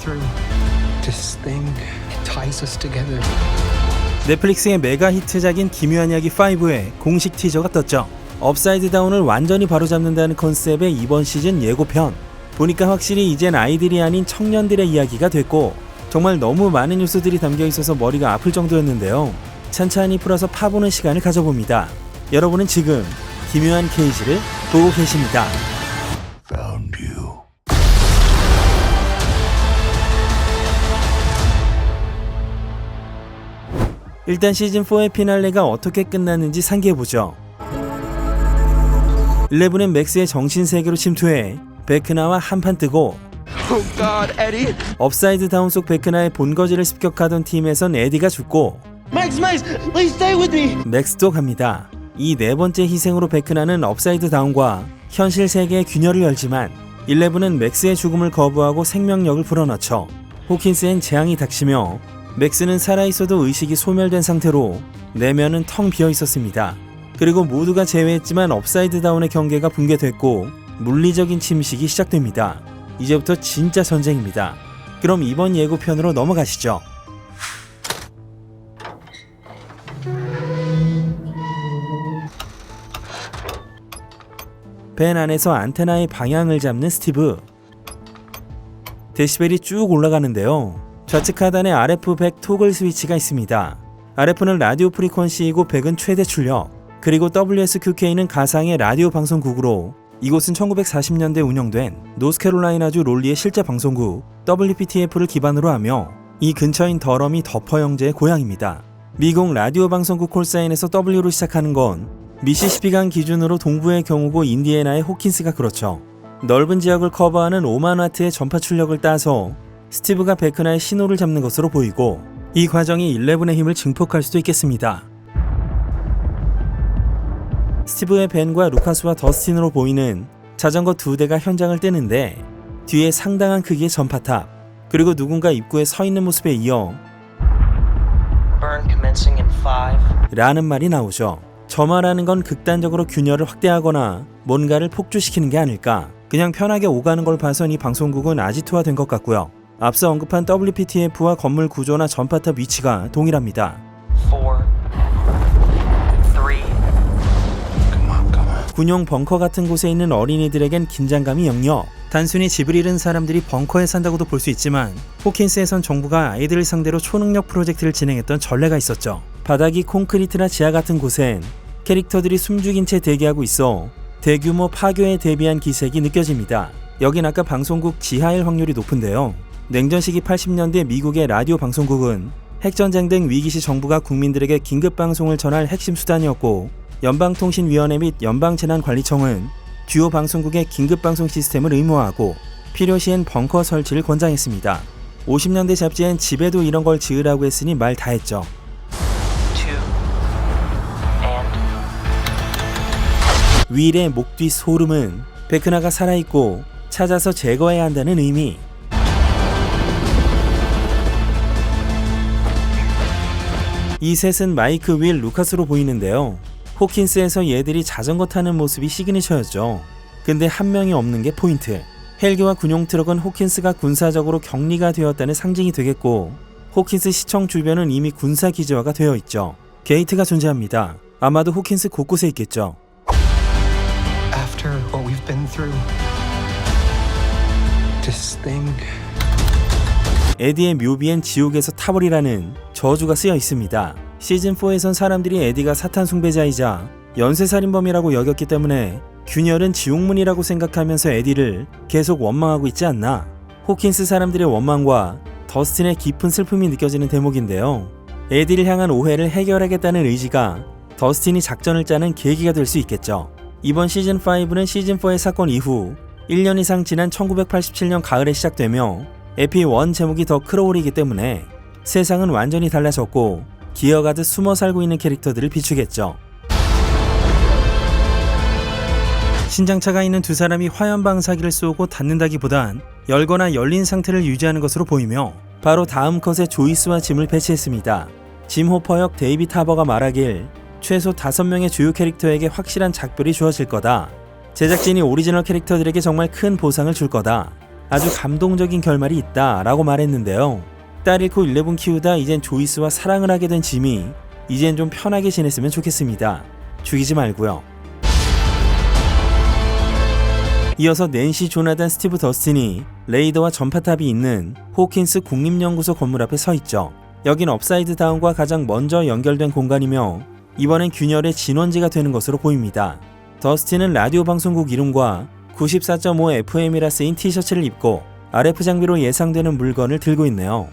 through. This thing ties us together. 넷플릭스의 메가 히트작인 기묘한 이야기 5의 공식 티저가 떴죠. 업사이드 다운을 완전히 바로잡는다는 컨셉의 이번 시즌 예고편. 보니까 확실히 이젠 아이들이 아닌 청년들의 이야기가 됐고 정말 너무 많은 요소들이 담겨 있어서 머리가 아플 정도였는데요. 찬찬히 풀어서 파보는 시간을 가져봅니다. 여러분은 지금 기묘한 케이지를 보고 계십니다. 일단 시즌4의 피날레가 어떻게 끝났는지 상기해보죠. 11은 맥스의 정신세계로 침투해 베크나와 한판 뜨고 Oh God, Eddie! 업사이드 다운 속 베크나의 본거지를 습격하던 팀에선 에디가 죽고 Max, Max, please stay with me. 맥스도 갑니다. 이 네 번째 희생으로 베크나는 업사이드 다운과 현실 세계의 균열을 열지만 11은 맥스의 죽음을 거부하고 생명력을 불어넣죠. 호킨스엔 재앙이 닥치며 맥스는 살아있어도 의식이 소멸된 상태로 내면은 텅 비어 있었습니다. 그리고 모두가 제외했지만 업사이드 다운의 경계가 붕괴됐고 물리적인 침식이 시작됩니다. 이제부터 진짜 전쟁입니다. 그럼 이번 예고편으로 넘어가시죠. 벤 안에서 안테나의 방향을 잡는 스티브. 데시벨이 쭉 올라가는데요. 좌측 하단에 RF 100 토글 스위치가 있습니다. RF는 라디오 프리퀀시이고 100은 최대 출력, 그리고 WSQK는 가상의 라디오 방송국으로 이곳은 1940년대 운영된 노스캐롤라이나주 롤리의 실제 방송국 WPTF를 기반으로 하며 이 근처인 더럼이 더퍼 형제의 고향입니다. 미국 라디오 방송국 콜사인에서 W로 시작하는 건 미시시피강 기준으로 동부의 경우고 인디애나의 호킨스가 그렇죠. 넓은 지역을 커버하는 5만 와트의 전파 출력을 따서 스티브가 베크나의 신호를 잡는 것으로 보이고 이 과정이 11의 힘을 증폭할 수도 있겠습니다. 스티브의 벤과 루카스와 더스틴으로 보이는 자전거 두 대가 현장을 뜨는데 뒤에 상당한 크기의 전파탑 그리고 누군가 입구에 서 있는 모습에 이어 Burn commencing in five. 라는 말이 나오죠. 저 말하는 건 극단적으로 균열을 확대하거나 뭔가를 폭주시키는 게 아닐까. 그냥 편하게 오가는 걸 봐선 이 방송국은 아지트화 된 것 같고요. 앞서 언급한 WPTF와 건물 구조나 전파탑 위치가 동일합니다. 군용 벙커 같은 곳에 있는 어린이들에겐 긴장감이 역력. 단순히 집을 잃은 사람들이 벙커에 산다고도 볼 수 있지만 호킨스에선 정부가 아이들을 상대로 초능력 프로젝트를 진행했던 전례가 있었죠. 바닥이 콘크리트나 지하 같은 곳엔 캐릭터들이 숨죽인 채 대기하고 있어 대규모 파괴에 대비한 기색이 느껴집니다. 여긴 아까 방송국 지하일 확률이 높은데요. 냉전 시기 80년대 미국의 라디오 방송국은 핵전쟁 등 위기 시 정부가 국민들에게 긴급 방송을 전할 핵심 수단이었고 연방통신위원회 및 연방재난관리청은 주요 방송국의 긴급 방송 시스템을 의무화하고 필요시엔 벙커 설치를 권장했습니다. 50년대 잡지엔 집에도 이런 걸 지으라고 했으니 말 다 했죠. 윌의 목 뒤 소름은 베크나가 살아있고 찾아서 제거해야 한다는 의미. 이 셋은 마이크 윌 루카스로 보이는데요. 호킨스에서 얘들이 자전거 타는 모습이 시그니처였죠. 근데 한 명이 없는 게 포인트. 헬기와 군용 트럭은 호킨스가 군사적으로 격리가 되었다는 상징이 되겠고 호킨스 시청 주변은 이미 군사 기지화가 되어 있죠. 게이트가 존재합니다. 아마도 호킨스 곳곳에 있겠죠. After what we've been through. This thing 에디의 묘비엔 지옥에서 타버리라는 저주가 쓰여 있습니다. 시즌4에선 사람들이 에디가 사탄 숭배자이자 연쇄살인범이라고 여겼기 때문에 균열은 지옥문이라고 생각하면서 에디를 계속 원망하고 있지 않나. 호킨스 사람들의 원망과 더스틴의 깊은 슬픔이 느껴지는 대목인데요. 에디를 향한 오해를 해결하겠다는 의지가 더스틴이 작전을 짜는 계기가 될 수 있겠죠. 이번 시즌5는 시즌4의 사건 이후 1년 이상 지난 1987년 가을에 시작되며 에피 1 제목이 더 크로울이기 때문에 세상은 완전히 달라졌고 기어가듯 숨어 살고 있는 캐릭터들을 비추겠죠. 신장차가 있는 두 사람이 화염 방사기를 쏘고 닿는다기보단 열거나 열린 상태를 유지하는 것으로 보이며 바로 다음 컷에 조이스와 짐을 배치했습니다. 짐 호퍼 역 데이비 타버가 말하길 최소 5명의 주요 캐릭터에게 확실한 작별이 주어질 거다. 제작진이 오리지널 캐릭터들에게 정말 큰 보상을 줄 거다. 아주 감동적인 결말이 있다 라고 말했는데요. 딸 잃고 11 키우다 이젠 조이스와 사랑을 하게 된 짐이 이젠 좀 편하게 지냈으면 좋겠습니다. 죽이지 말고요. 이어서 낸시 조나단 스티브 더스틴이 레이더와 전파탑이 있는 호킨스 국립연구소 건물 앞에 서 있죠. 여긴 업사이드 다운과 가장 먼저 연결된 공간이며 이번엔 균열의 진원지가 되는 것으로 보입니다. 더스틴은 라디오 방송국 이름과 94.5 FM이라 쓰인 티셔츠를 입고 RF 장비로 예상되는 물건을 들고 있네요.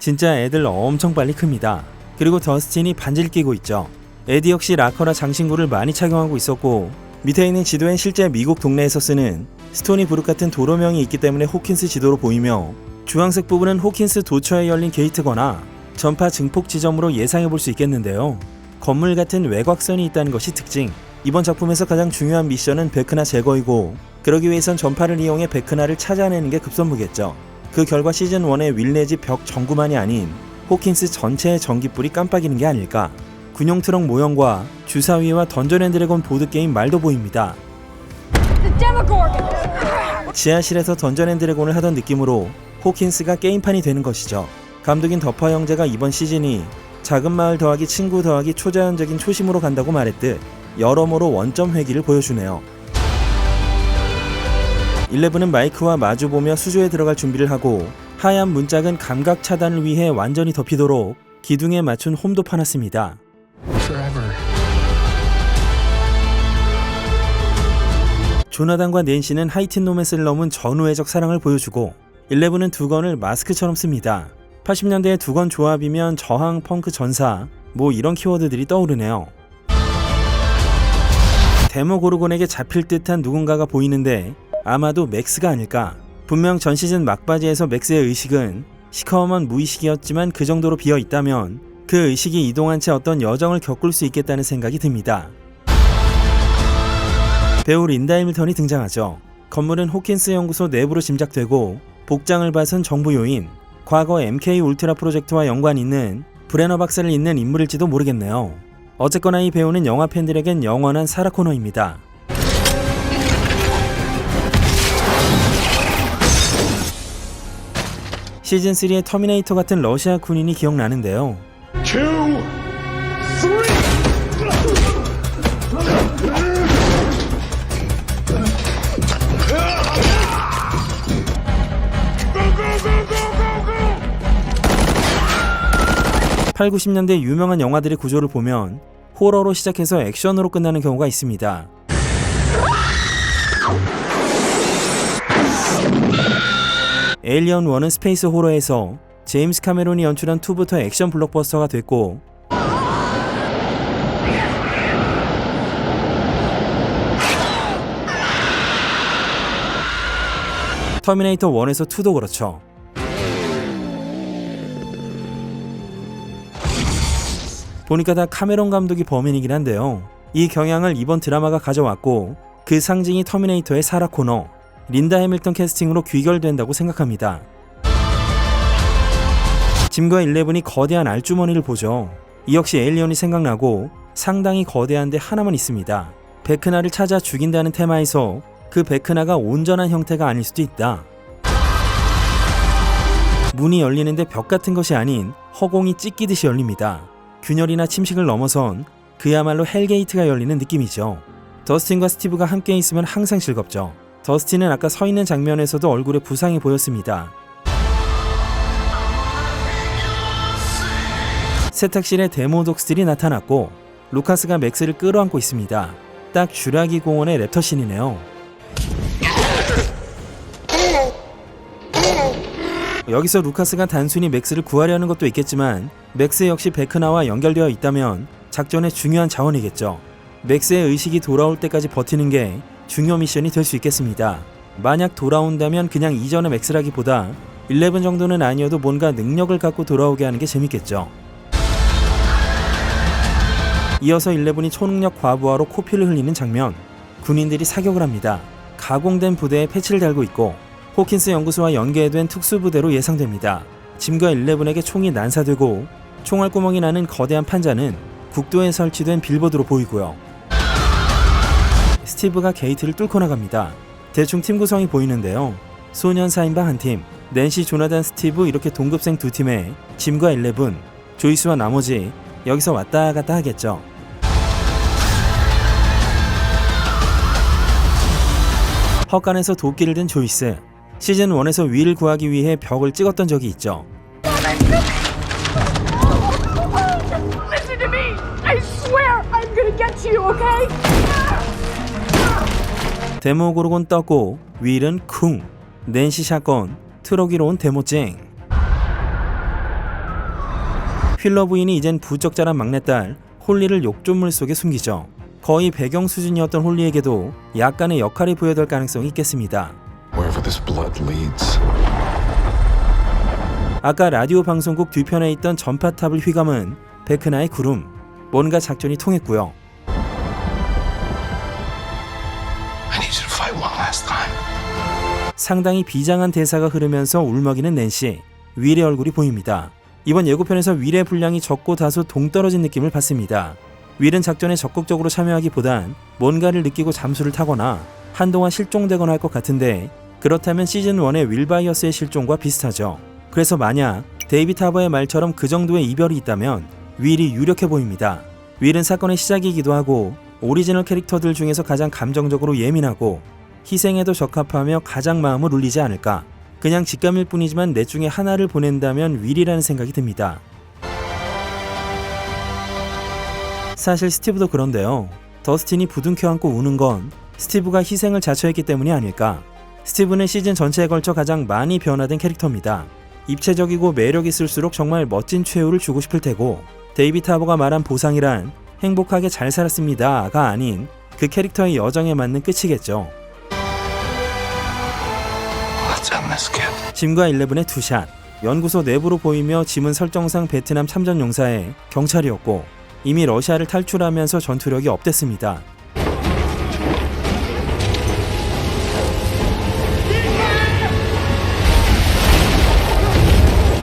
진짜 애들 엄청 빨리 큽니다. 그리고 더스틴이 반지를 끼고 있죠. 에디 역시 라커나 장신구를 많이 착용하고 있었고 밑에 있는 지도엔 실제 미국 동네에서 쓰는 스토니 브룩 같은 도로명이 있기 때문에 호킨스 지도로 보이며 주황색 부분은 호킨스 도처에 열린 게이트거나 전파 증폭 지점으로 예상해 볼 수 있겠는데요. 건물 같은 외곽선이 있다는 것이 특징. 이번 작품에서 가장 중요한 미션은 베크나 제거이고 그러기 위해선 전파를 이용해 베크나를 찾아내는 게 급선무겠죠. 그 결과 시즌 1의 윌레지 벽 전구만이 아닌 호킨스 전체의 전기불이 깜빡이는 게 아닐까. 군용 트럭 모형과 주사위와 던전 앤 드래곤 보드 게임 말도 보입니다. 지하실에서 던전 앤 드래곤을 하던 느낌으로 호킨스가 게임판이 되는 것이죠. 감독인 더퍼 형제가 이번 시즌이 작은 마을 더하기 친구 더하기 초자연적인 초심으로 간다고 말했듯 여러모로 원점 회기를 보여주네요. 11은 마이크와 마주보며 수조에 들어갈 준비를 하고 하얀 문짝은 감각 차단을 위해 완전히 덮이도록 기둥에 맞춘 홈도 파놨습니다. 조나단과 낸시는 하이틴 노메스를 넘은 전우애적 사랑을 보여주고 11은 두 건을 마스크처럼 씁니다. 80년대의 두 건 조합이면 저항, 펑크, 전사 뭐 이런 키워드들이 떠오르네요. 데모고르곤에게 잡힐 듯한 누군가가 보이는데 아마도 맥스가 아닐까. 분명 전 시즌 막바지에서 맥스의 의식은 시커먼 무의식이었지만 그 정도로 비어 있다면 그 의식이 이동한 채 어떤 여정을 겪을 수 있겠다는 생각이 듭니다. 배우 린다 해밀턴이 등장하죠. 건물은 호킨스 연구소 내부로 짐작되고 복장을 봐선 정부 요인, 과거 MK 울트라 프로젝트와 연관 있는 브레너 박사를 잇는 인물일지도 모르겠네요. 어쨌거나 이 배우는 영화 팬들에겐 영원한 사라 코너입니다. 시즌 3의 터미네이터 같은 러시아 군인이 기억나는데요. 팔 90년대 유명한 영화들의 구조를 보면 호러로 시작해서 액션으로 끝나는 경우가 있습니다. 에일리언 1은 스페이스 호러에서 제임스 카메론이 연출한 2부터 액션 블록버스터가 됐고 터미네이터 1에서 2도 그렇죠. 보니까 다 카메론 감독이 범인이긴 한데요. 이 경향을 이번 드라마가 가져왔고 그 상징이 터미네이터의 사라 코너, 린다 해밀턴 캐스팅으로 귀결된다고 생각합니다. 짐과 일레븐이 거대한 알주머니를 보죠. 이 역시 에일리언이 생각나고 상당히 거대한데 하나만 있습니다. 베크나를 찾아 죽인다는 테마에서 그 베크나가 온전한 형태가 아닐 수도 있다. 문이 열리는데 벽 같은 것이 아닌 허공이 찢기듯이 열립니다. 균열이나 침식을 넘어선 그야말로 헬게이트가 열리는 느낌이죠. 더스틴과 스티브가 함께 있으면 항상 즐겁죠. 더스틴은 아까 서 있는 장면에서도 얼굴에 부상이 보였습니다. 세탁실에 데모독스들이 나타났고 루카스가 맥스를 끌어안고 있습니다. 딱 슈라기 공원의 랩터 씬이네요. 여기서 루카스가 단순히 맥스를 구하려는 것도 있겠지만 맥스 역시 베크나와 연결되어 있다면 작전의 중요한 자원이겠죠. 맥스의 의식이 돌아올 때까지 버티는 게 중요 미션이 될 수 있겠습니다. 만약 돌아온다면 그냥 이전의 맥스라기보다 11 정도는 아니어도 뭔가 능력을 갖고 돌아오게 하는 게 재밌겠죠. 이어서 11이 초능력 과부하로 코피를 흘리는 장면. 군인들이 사격을 합니다. 가공된 부대에 패치를 달고 있고 호킨스 연구소와 연계된 특수부대로 예상됩니다. 짐과 11에게 총이 난사되고 총알 구멍이 나는 거대한 판자는 국도에 설치된 빌보드로 보이고요. 스티브가 게이트를 뚫고 나갑니다. 대충 팀 구성이 보이는데요. 소년 4인방 한 팀, 낸시, 조나단, 스티브 이렇게 동급생 두 팀에 짐과 일레븐, 조이스와 나머지 여기서 왔다 갔다 하겠죠. 헛간에서 도끼를 든 조이스. 시즌 1에서 위를 구하기 위해 벽을 찍었던 적이 있죠. 데모고르곤 떴고 윌은 쿵 낸시 샷건 트럭이로 온 데모쟁 휠러 부인이 이젠 자란 막내딸 홀리를 욕조물 속에 숨기죠. 거의 배경 수준이었던 홀리에게도 약간의 역할이 부여될 가능성이 있겠습니다 Wherever this blood leads. 아까 라디오 방송국 뒤편에 있던 전파탑을 휘감은 베크나의 구름 뭔가 작전이 통했고요 I need you to fight one last time. 상당히 비장한 대사가 흐르면서 울먹이는 낸시, 윌의 얼굴이 보입니다. 이번 예고편에서 윌의 분량이 적고 다소 동떨어진 느낌을 받습니다. 윌은 작전에 적극적으로 참여하기보단 뭔가를 느끼고 잠수를 타거나 한동안 실종되거나 할 것 같은데 그렇다면 시즌 1의 윌 바이어스의 실종과 비슷하죠. 그래서 만약 데이비드 하버의 말처럼 그 정도의 이별이 있다면 윌이 유력해 보입니다. 윌은 사건의 시작이기도 하고 오리지널 캐릭터들 중에서 가장 감정적으로 예민하고 희생에도 적합하며 가장 마음을 울리지 않을까. 그냥 직감일 뿐이지만 넷 중에 하나를 보낸다면 윌이라는 생각이 듭니다. 사실 스티브도 그런데요. 더스틴이 부둥켜 안고 우는 건 스티브가 희생을 자처했기 때문이 아닐까. 스티브는 시즌 전체에 걸쳐 가장 많이 변화된 캐릭터입니다. 입체적이고 매력 있을수록 정말 멋진 최후를 주고 싶을 테고 데이비드 하버가 말한 보상이란 행복하게 잘 살았습니다가 아닌 그 캐릭터의 여정에 맞는 끝이겠죠. 짐과 일레븐의 투샷 연구소 내부로 보이며 짐은 설정상 베트남 참전 용사의 경찰이었고 이미 러시아를 탈출하면서 전투력이 업됐습니다.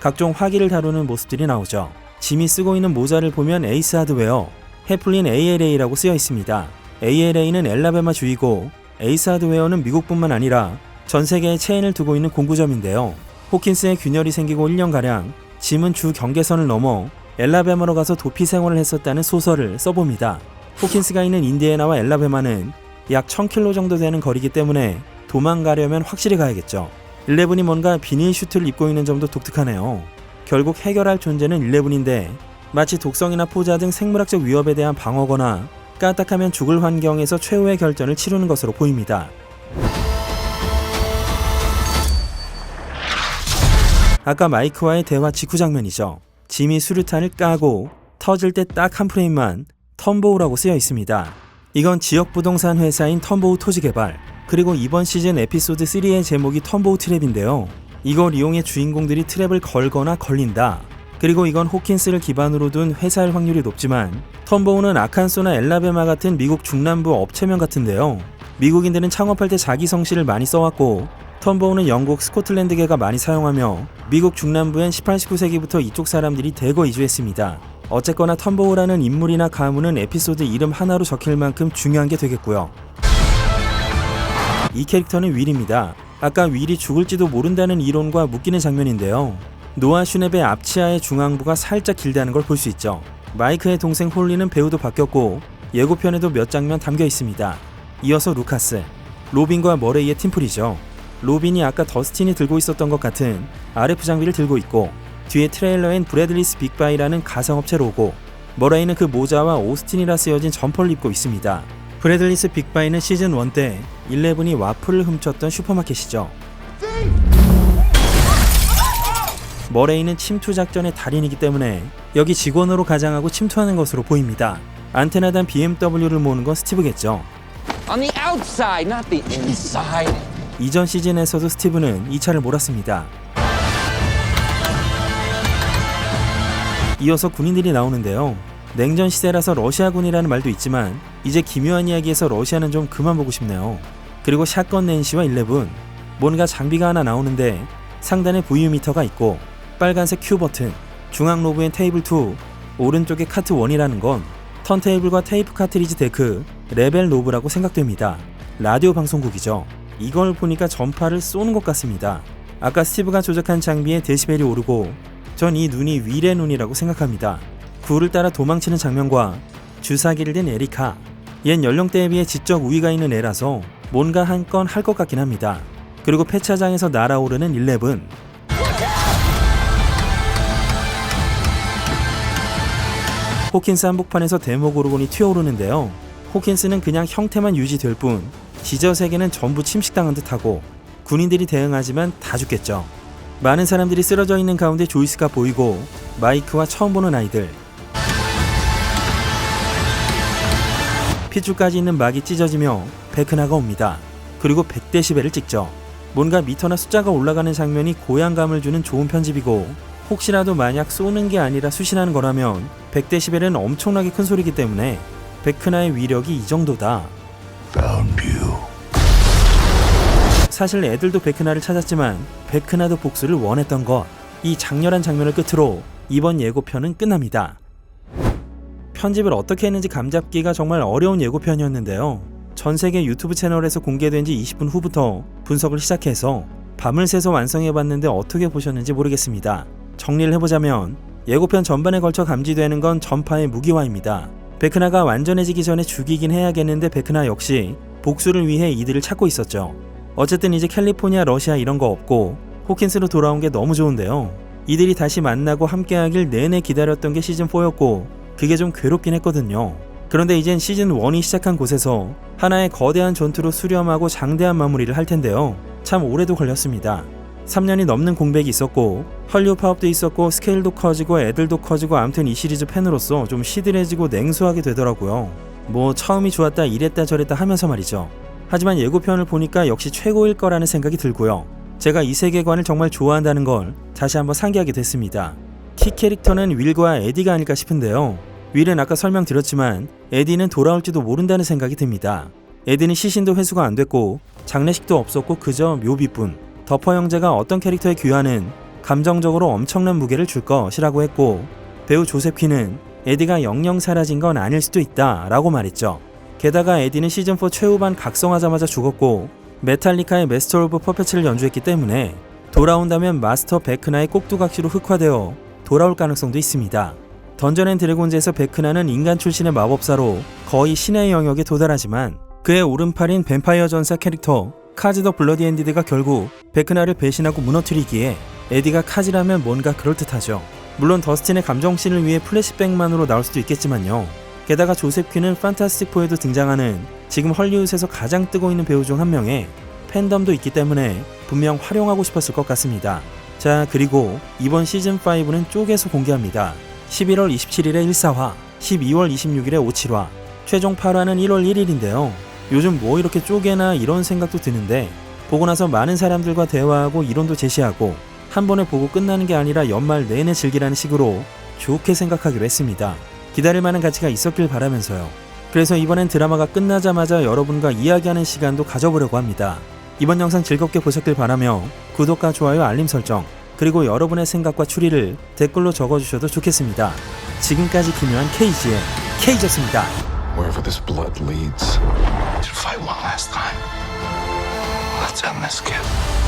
각종 화기를 다루는 모습들이 나오죠. 짐이 쓰고 있는 모자를 보면 에이스 하드웨어, 해플린 ALA라고 쓰여 있습니다. ALA는 엘라베마 주이고 에이스 하드웨어는 미국뿐만 아니라 전 세계에 체인을 두고 있는 공구점인데요. 호킨스의 균열이 생기고 1년가량 짐은 주 경계선을 넘어 엘라베마로 가서 도피 생활을 했었다는 소설을 써봅니다. 호킨스가 있는 인디애나와 엘라베마는 약 1000km 정도 되는 거리기 때문에 도망가려면 확실히 가야겠죠. 일레븐이 뭔가 비닐 슈트를 입고 있는 점도 독특하네요. 결국 해결할 존재는 일레븐인데 마치 독성이나 포자 등 생물학적 위협에 대한 방어거나 까딱하면 죽을 환경에서 최후의 결전을 치르는 것으로 보입니다. 아까 마이크와의 대화 직후 장면이죠. 짐이 수류탄을 까고 터질 때 딱 한 프레임만 텀보우라고 쓰여 있습니다. 이건 지역 부동산 회사인 텀보우 토지 개발 그리고 이번 시즌 에피소드 3의 제목이 텀보우 트랩인데요. 이걸 이용해 주인공들이 트랩을 걸거나 걸린다. 그리고 이건 호킨스를 기반으로 둔 회사일 확률이 높지만 텀보우는 아칸소나 엘라베마 같은 미국 중남부 업체명 같은데요. 미국인들은 창업할 때 자기 성씨를 많이 써왔고 텀보우는 영국 스코틀랜드계가 많이 사용하며 미국 중남부엔 18, 19세기부터 이쪽 사람들이 대거 이주했습니다. 어쨌거나 텀보우라는 인물이나 가문은 에피소드 이름 하나로 적힐 만큼 중요한 게 되겠고요. 이 캐릭터는 윌입니다. 아까 윌이 죽을지도 모른다는 이론과 묶이는 장면인데요. 노아 슈넵의 앞치아의 중앙부가 살짝 길다는 걸 볼 수 있죠. 마이크의 동생 홀리는 배우도 바뀌었고 예고편에도 몇 장면 담겨 있습니다. 이어서 루카스, 로빈과 머레이의 팀플이죠. 로빈이 아까 더스틴이 들고 있었던 것 같은 RF 장비를 들고 있고 뒤에 트레일러엔 브래들리스 빅바이라는 가상업체 로고 머레이는 그 모자와 오스틴이라 쓰여진 점퍼를 입고 있습니다. 브래들리스 빅바이는 시즌 1때 11이 와플을 훔쳤던 슈퍼마켓이죠. 머레이는 침투 작전의 달인이기 때문에 여기 직원으로 가장하고 침투하는 것으로 보입니다. 안테나단 BMW를 모는 건 스티브겠죠. On the outside, not the inside. 이전 시즌에서도 스티브는 이 차를 몰았습니다. 이어서 군인들이 나오는데요. 냉전 시대라서 러시아군이라는 말도 있지만 이제 기묘한 이야기에서 러시아는 좀 그만 보고 싶네요. 그리고 샷건 낸시와 일레븐 뭔가 장비가 하나 나오는데 상단에 VU 미터가 있고 빨간색 큐 버튼 중앙 로브엔 테이블 2 오른쪽에 카트 1이라는 건 턴테이블과 테이프 카트리지 데크 레벨 노브라고 생각됩니다. 라디오 방송국이죠. 이걸 보니까 전파를 쏘는 것 같습니다. 아까 스티브가 조작한 장비에 데시벨이 오르고 전 이 눈이 위례 눈이라고 생각합니다. 굴을 따라 도망치는 장면과 주사기를 든 에리카. 얜 연령대에 비해 지적 우위가 있는 애라서 뭔가 한 건 할 것 같긴 합니다. 그리고 폐차장에서 날아오르는 11. 호킨스 한복판에서 데모고르곤이 튀어오르는데요. 호킨스는 그냥 형태만 유지될 뿐 지저 세계는 전부 침식당한 듯하고 군인들이 대응하지만 다 죽겠죠. 많은 사람들이 쓰러져 있는 가운데 조이스가 보이고 마이크와 처음 보는 아이들 핏줄까지 있는 막이 찢어지며 베크나가 옵니다. 그리고 100데시벨을 찍죠. 뭔가 미터나 숫자가 올라가는 장면이 고향감을 주는 좋은 편집이고 혹시라도 만약 쏘는 게 아니라 수신하는 거라면 100데시벨은 엄청나게 큰 소리이기 때문에 베크나의 위력이 이 정도다. Found you. 사실 애들도 베크나를 찾았지만 베크나도 복수를 원했던 것. 이 장렬한 장면을 끝으로 이번 예고편은 끝납니다. 편집을 어떻게 했는지 감잡기가 정말 어려운 예고편이었는데요. 전 세계 유튜브 채널에서 공개된 지 20분 후부터 분석을 시작해서 밤을 새서 완성해봤는데 어떻게 보셨는지 모르겠습니다. 정리를 해보자면 예고편 전반에 걸쳐 감지되는 건 전파의 무기화입니다. 베크나가 완전해지기 전에 죽이긴 해야겠는데 베크나 역시 복수를 위해 이들을 찾고 있었죠. 어쨌든 이제 캘리포니아, 러시아 이런 거 없고 호킨스로 돌아온 게 너무 좋은데요. 이들이 다시 만나고 함께하길 내내 기다렸던 게 시즌 4였고 그게 좀 괴롭긴 했거든요. 그런데 이젠 시즌 1이 시작한 곳에서 하나의 거대한 전투로 수렴하고 장대한 마무리를 할 텐데요. 참 오래도 걸렸습니다. 3년이 넘는 공백이 있었고 헐리우 파업도 있었고 스케일도 커지고 애들도 커지고 아무튼 이 시리즈 팬으로서 좀 시들해지고 냉소하게 되더라고요. 뭐 처음이 좋았다 이랬다 저랬다 하면서 말이죠. 하지만 예고편을 보니까 역시 최고일 거라는 생각이 들고요. 제가 이 세계관을 정말 좋아한다는 걸 다시 한번 상기하게 됐습니다. 키 캐릭터는 윌과 에디가 아닐까 싶은데요. 윌은 아까 설명드렸지만 에디는 돌아올지도 모른다는 생각이 듭니다. 에디는 시신도 회수가 안 됐고 장례식도 없었고 그저 묘비뿐. 더퍼 형제가 어떤 캐릭터에 귀환은 감정적으로 엄청난 무게를 줄 것이라고 했고 배우 조셉 퀴는 에디가 영영 사라진 건 아닐 수도 있다 라고 말했죠. 게다가 에디는 시즌4 최후반 각성하자마자 죽었고 메탈리카의 메스터 오브 퍼페츠를 연주했기 때문에 돌아온다면 마스터 베크나의 꼭두각시로 흑화되어 돌아올 가능성도 있습니다. 던전 앤 드래곤즈에서 베크나는 인간 출신의 마법사로 거의 신의 영역에 도달하지만 그의 오른팔인 뱀파이어 전사 캐릭터 카즈 더 블러디 엔디드가 결국 베크나를 배신하고 무너뜨리기에 에디가 카즈라면 뭔가 그럴듯하죠. 물론 더스틴의 감정씬을 위해 플래시백만으로 나올 수도 있겠지만요. 게다가 조셉 퀴는 판타스틱 4에도 등장하는 지금 헐리우드에서 가장 뜨고 있는 배우 중 한 명에 팬덤도 있기 때문에 분명 활용하고 싶었을 것 같습니다. 자, 그리고 이번 시즌 5는 쪼개서 공개합니다. 11월 27일에 1사화, 12월 26일에 57화, 최종 8화는 1월 1일인데요. 요즘 뭐 이렇게 쪼개나 이런 생각도 드는데 보고 나서 많은 사람들과 대화하고 이론도 제시하고 한 번에 보고 끝나는 게 아니라 연말 내내 즐기라는 식으로 좋게 생각하기로 했습니다. 기다릴 만한 가치가 있었길 바라면서요. 그래서 이번엔 드라마가 끝나자마자 여러분과 이야기하는 시간도 가져보려고 합니다. 이번 영상 즐겁게 보셨길 바라며 구독과 좋아요 알림 설정 그리고 여러분의 생각과 추리를 댓글로 적어주셔도 좋겠습니다. 지금까지 기묘한 KG의 K였습니다. Wherever this blood leads. To fight one last time. Let's end this, kid.